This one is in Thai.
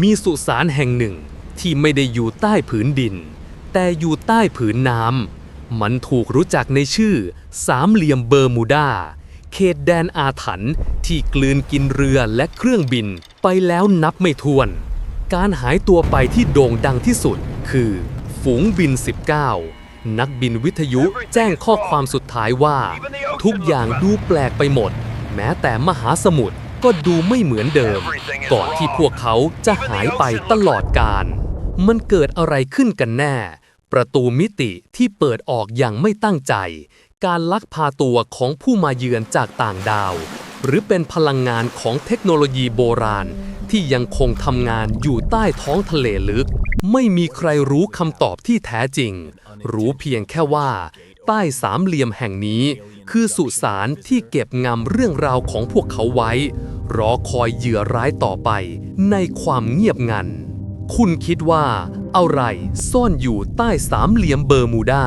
มีสุสานแห่งหนึ่งที่ไม่ได้อยู่ใต้ผืนดิน แต่อยู่ใต้ผืนน้ำมันถูกรู้จักในชื่อ สามเหลี่ยมเบอร์มูดา เขตแดนอาถรรพ์ที่กลืนกินเรือและเครื่องบินไปแล้วนับไม่ถ้วน การหายตัวไปที่โด่งดังที่สุด คือ ฝูงบิน 19 นักบินวิทยุแจ้งข้อความสุดท้ายว่า ทุกอย่างดูแปลกไปหมด แม้แต่มหาสมุทร ก็ดูไม่เหมือนเดิม ก่อนที่พวกเขาจะหายไปตลอดกาลมันเกิดอะไรขึ้นกันแน่ ประตูมิติที่เปิดออกอย่างไม่ตั้งใจ การลักพาตัวของผู้มาเยือนจากต่างดาว หรือเป็นพลังงานของเทคโนโลยีโบราณ ที่ยังคงทำงานอยู่ใต้ท้องทะเลลึก ไม่มีใครรู้คำตอบที่แท้จริง รู้เพียงแค่ว่า ใต้สามเหลี่ยมแห่งนี้คือสุสานที่เก็บงำเรื่องราวของพวกเขาไว้ รอคอยเหยื่อร้ายต่อไปในความเงียบงัน คุณคิดว่า อะไรซ่อนอยู่ใต้สามเหลี่ยมเบอร์มูดา